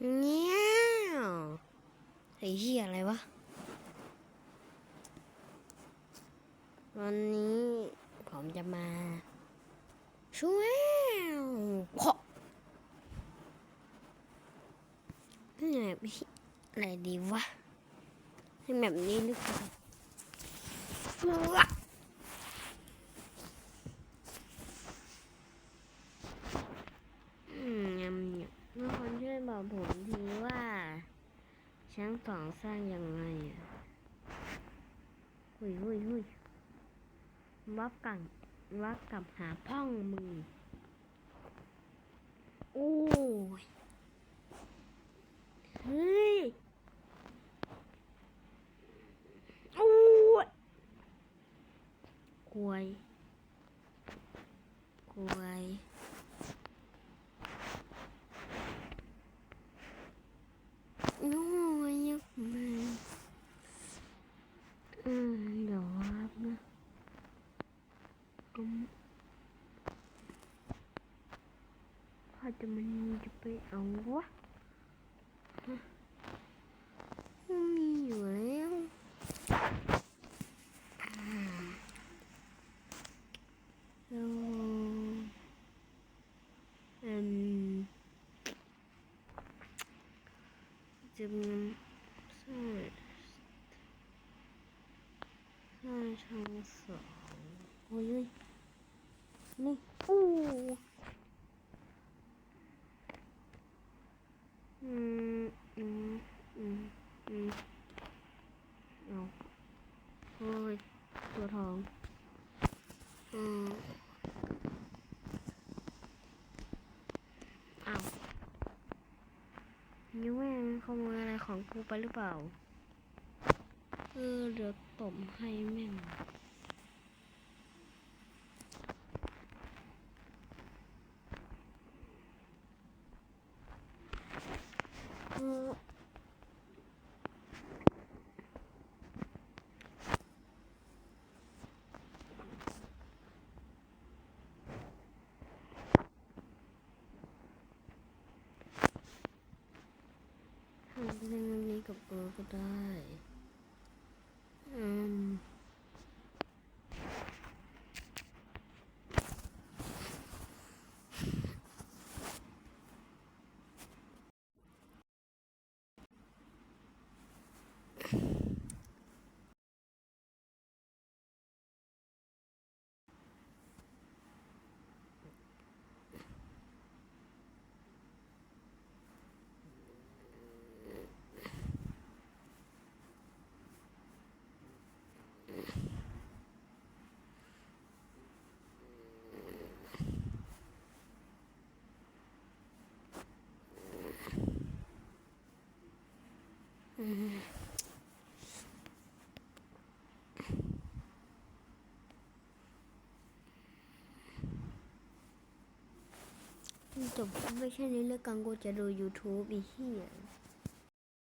เนี่ยไอ้เหี้ยอะไรวะ วันนี้ผมจะมา ช่วยเพาะนี่แบบอะไรดีวะให้แบบนี้หรือเปล่าว้าอืมยำเนี่ยเมื่อคนช่วยบอกผมทีว่า ช้างสองสร้างยังไงอะหุยหุยหุยวับกังวับกับหาพ่องมึงโอ้ยเฮ้ยโอ้ยกวยกวยโอ้ยยกมืออืมเดี๋ยววับนะอืม พ่อจะมันจะไปเอาวะมีอยู่แล้วแล้วอืมจะมีใช่ใช่ช่องสองโอ้ยนี่อู้อืมอืมอืมอืมเอาโอ้ยตัวทอง อืมอ้าวนี่แม่ขโมยอะไรของกูไปหรือเปล่า เออเดี๋ยวตบให้แม่งเออ ทำเพลงนี้กับเออก็ ได้ อืม อืม จบไม่แค่นี้แล้วกังกูจะดู YouTube อีกที่